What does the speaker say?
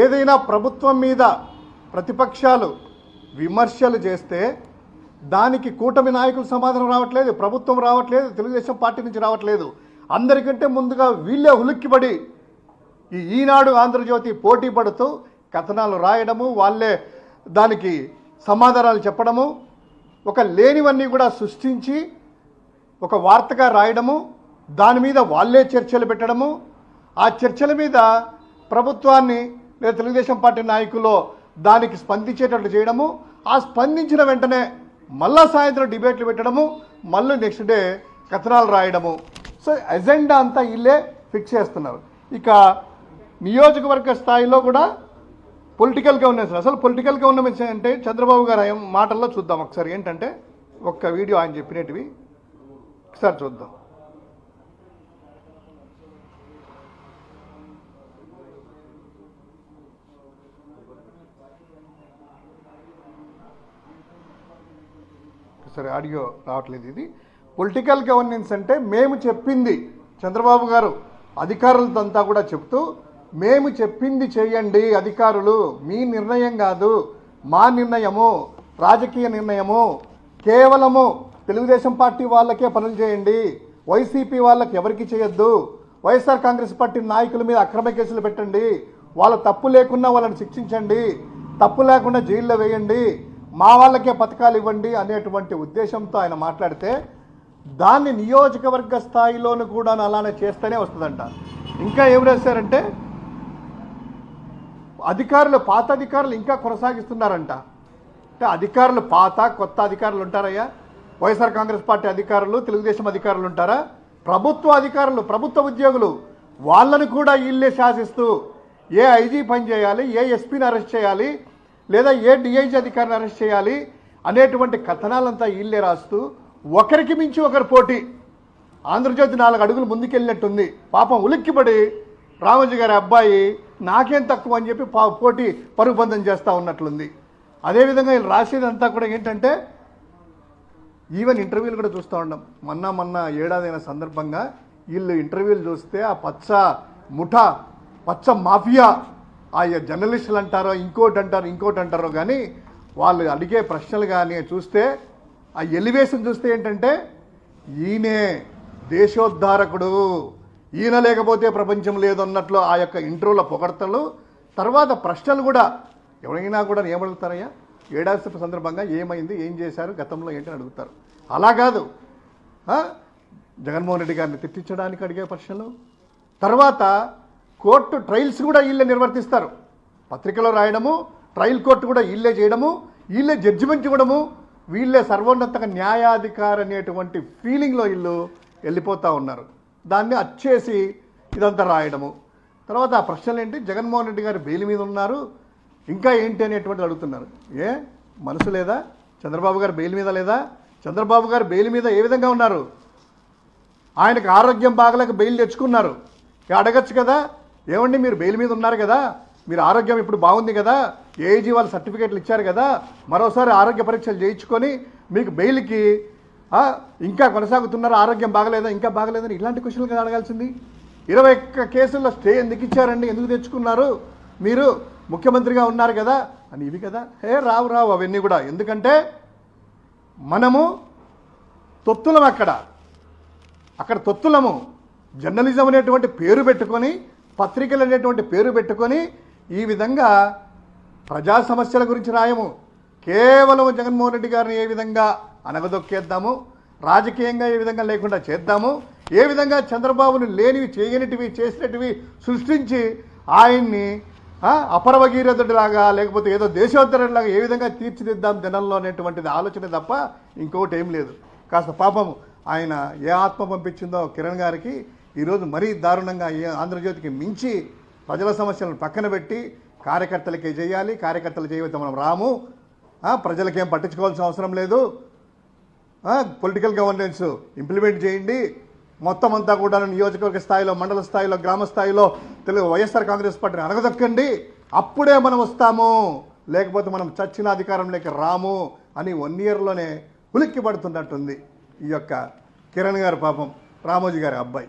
ఏదైనా ప్రభుత్వం మీద ప్రతిపక్షాలు విమర్శలు చేస్తే దానికి కూటమి నాయకులు సమాధానం రావట్లేదు ప్రభుత్వం రావట్లేదు తెలుగుదేశం పార్టీ నుంచి రావట్లేదు. అందరికంటే ముందుగా వీళ్ళే ఉలిక్కిపడి ఈ ఈనాడు ఆంధ్రజ్యోతి పోటీ పడుతూ కథనాలు రాయడము వాళ్ళే దానికి సమాధానాలు చెప్పడము ఒక లేనివన్నీ కూడా సృష్టించి ఒక వార్తగా రాయడము దాని మీద వాళ్ళే చర్చలు పెట్టడము ఆ చర్చల మీద ప్రభుత్వాన్ని లేదా తెలుగుదేశం పార్టీ నాయకులు దానికి స్పందించేటట్లు చేయడము ఆ స్పందించిన వెంటనే మళ్ళా సాయంత్రం డిబేట్లు పెట్టడము మళ్ళీ నెక్స్ట్ డే కథనాలు రాయడము. సో ఎజెండా అంతా ఇల్లే ఫిక్స్ చేస్తున్నారు. ఇక నియోజకవర్గ స్థాయిలో కూడా పొలిటికల్ గవర్నెన్స్ అసలు పొలిటికల్ గవర్నెన్స్ అంటే చంద్రబాబు గారు ఆయన మాటల్లో చూద్దాం ఒకసారి. ఏంటంటే ఒక్క వీడియో ఆయన చెప్పినట్టువి. ఒకసారి చూద్దాం. సరే ఆడియో రావట్లేదు ఇది. పొలిటికల్ గవర్నెన్స్ అంటే మేము చెప్పింది చంద్రబాబు గారు అధికారులతో కూడా చెప్తూ మేము చెప్పింది చేయండి అధికారులు మీ నిర్ణయం కాదు మా నిర్ణయము రాజకీయ నిర్ణయము కేవలము తెలుగుదేశం పార్టీ వాళ్ళకే పనులు చేయండి వైసీపీ వాళ్ళకి ఎవరికి చేయొద్దు వైఎస్ఆర్ కాంగ్రెస్ పార్టీ నాయకుల మీద అక్రమ కేసులు పెట్టండి వాళ్ళ తప్పు లేకున్నా వాళ్ళని శిక్షించండి తప్పు లేకుండా జైల్లో వేయండి మా వాళ్ళకే పథకాలు ఇవ్వండి అనేటువంటి ఉద్దేశంతో ఆయన మాట్లాడితే దాన్ని నియోజకవర్గ స్థాయిలోనూ కూడా అలానే చేస్తూనే వస్తుందంట. ఇంకా ఏం రాశారంటే అధికారులు పాత అధికారులు ఇంకా కొనసాగిస్తున్నారంట. అంటే అధికారులు పాత కొత్త అధికారులు ఉంటారయ్యా? వైఎస్ఆర్ కాంగ్రెస్ పార్టీ అధికారులు తెలుగుదేశం అధికారులు ఉంటారా? ప్రభుత్వ అధికారులు ప్రభుత్వ ఉద్యోగులు వాళ్ళను కూడా వీళ్ళే శాసిస్తూ ఏ ఐజీ పని చేయాలి ఏ ఎస్పీని అరెస్ట్ చేయాలి లేదా ఏ డిఐజీ అధికారిని అరెస్ట్ చేయాలి అనేటువంటి కథనాలంతా వీళ్ళే రాస్తూ ఒకరికి మించి ఒకరు పోటీ. ఆంధ్రజ్యోతి నాలుగు అడుగులు ముందుకెళ్ళినట్టుంది. పాపం ఉలిక్కిపడి రామోజీ గారి అబ్బాయి నాకేం తక్కువ అని చెప్పి పా పోటీ పరుగుబంధం చేస్తూ ఉన్నట్లుంది. అదేవిధంగా వీళ్ళు రాసేదంతా కూడా ఏంటంటే ఈవెన్ ఇంటర్వ్యూలు కూడా చూస్తూ ఉన్నాం మొన్న మొన్న ఏడాదైన సందర్భంగా వీళ్ళు ఇంటర్వ్యూలు చూస్తే ఆ పచ్చ ముఠా పచ్చ మాఫియా ఆ జర్నలిస్టులు అంటారో ఇంకోటి అంటారో ఇంకోటి అంటారో కానీ వాళ్ళు అడిగే ప్రశ్నలు కానీ చూస్తే ఆ ఎలివేషన్ చూస్తే ఏంటంటే ఈయనే దేశోద్ధారకుడు ఈయన లేకపోతే ప్రపంచం లేదు అన్నట్లు ఆ యొక్క ఇంటర్వ్యూల పొగడతలు తర్వాత ప్రశ్నలు కూడా ఎవరైనా కూడా ఏమడుగుతారయ్యా? ఏడాది సందర్భంగా ఏమైంది ఏం చేశారు గతంలో ఏంటని అడుగుతారు. అలా కాదు. జగన్మోహన్ రెడ్డి గారిని తిట్టించడానికి అడిగే ప్రశ్నలు. తర్వాత కోర్టు ట్రయల్స్ కూడా వీళ్ళే నిర్వర్తిస్తారు. పత్రికలో రాయడము ట్రయల్ కోర్టు కూడా వీళ్ళే చేయడము వీళ్ళే జడ్జిమెంట్ ఇవ్వడము వీళ్ళే సర్వోన్నత న్యాయాధికారి అనేటువంటి ఫీలింగ్లో వీళ్ళు వెళ్ళిపోతూ ఉన్నారు. దాన్ని అచ్చేసి ఇదంతా రాయడము. తర్వాత ఆ ప్రశ్నలు ఏంటి? జగన్మోహన్ రెడ్డి గారు బెయిల్ మీద ఉన్నారు. ఇంకా ఏంటి అనేటువంటిది అడుగుతున్నారు. ఏ? మనసు లేదా? చంద్రబాబు గారు బెయిల్ మీద లేదా? చంద్రబాబు గారు బెయిల్ మీద ఏ విధంగా ఉన్నారు? ఆయనకు ఆరోగ్యం బాగలేక బెయిల్ తెచ్చుకున్నారు. ఇక అడగచ్చు కదా? ఏమండి మీరు బెయిల్ మీద ఉన్నారు కదా? మీరు ఆరోగ్యం ఇప్పుడు బాగుంది కదా? ఏజీ వాళ్ళు సర్టిఫికేట్లు ఇచ్చారు కదా? మరోసారి ఆరోగ్య పరీక్షలు చేయించుకొని మీకు బెయిల్కి ఇంకా కొనసాగుతున్నారు ఆరోగ్యం బాగలేదా ఇంకా బాగలేదని ఇలాంటి క్వశ్చన్లు కదా అడగాల్సింది? ఇరవై ఒక్క కేసుల్లో స్టే ఎందుకు ఇచ్చారండి? ఎందుకు తెచ్చుకున్నారు? మీరు ముఖ్యమంత్రిగా ఉన్నారు కదా? అని ఇవి కదా. హే రావు రావు అవన్నీ కూడా. ఎందుకంటే మనము తొత్తులం అక్కడ. అక్కడ తొత్తులము. జర్నలిజం అనేటువంటి పేరు పెట్టుకొని పత్రికలు అనేటువంటి పేరు పెట్టుకొని ఈ విధంగా ప్రజా సమస్యల గురించి రాయము. కేవలం జగన్మోహన్ రెడ్డి గారిని ఏ విధంగా అనగదొక్కేద్దాము? రాజకీయంగా ఏ విధంగా లేకుండా చేద్దాము? ఏ విధంగా చంద్రబాబును లేనివి చేయనిటివి చేసినటివి సృష్టించి ఆయన్ని అపరవగీరథుడిలాగా లేకపోతే ఏదో దేశోత్తరుడిలాగా ఏ విధంగా తీర్చిదిద్దాం జనంలో అనేటువంటిది ఆలోచన తప్ప ఇంకొకటి ఏం లేదు. కాస్త పాపము. ఆయన ఏ ఆత్మ పంపించిందో కిరణ్ గారికి ఈరోజు మరీ దారుణంగా ఆంధ్రజ్యోతికి మించి ప్రజల సమస్యలను పక్కన పెట్టి కార్యకర్తలకే చేయాలి కార్యకర్తలు చేయవద్దు మనం రాము. ప్రజలకేం పట్టించుకోవాల్సిన అవసరం లేదు. పొలిటికల్ గవర్నెన్స్ ఇంప్లిమెంట్ చేయండి. మొత్తం అంతా కూడా నియోజకవర్గ స్థాయిలో మండల స్థాయిలో గ్రామ స్థాయిలో తెలుగు వైఎస్ఆర్ కాంగ్రెస్ పార్టీని అణగదొక్కండి. అప్పుడే మనం వస్తాము. లేకపోతే మనం చచ్చిన అధికారంలోకి రాము అని వన్ ఇయర్లోనే ఉలిక్కి పడుతున్నట్టుంది ఈ యొక్క కిరణ్ గారు పాపం రామోజీ గారి అబ్బాయి.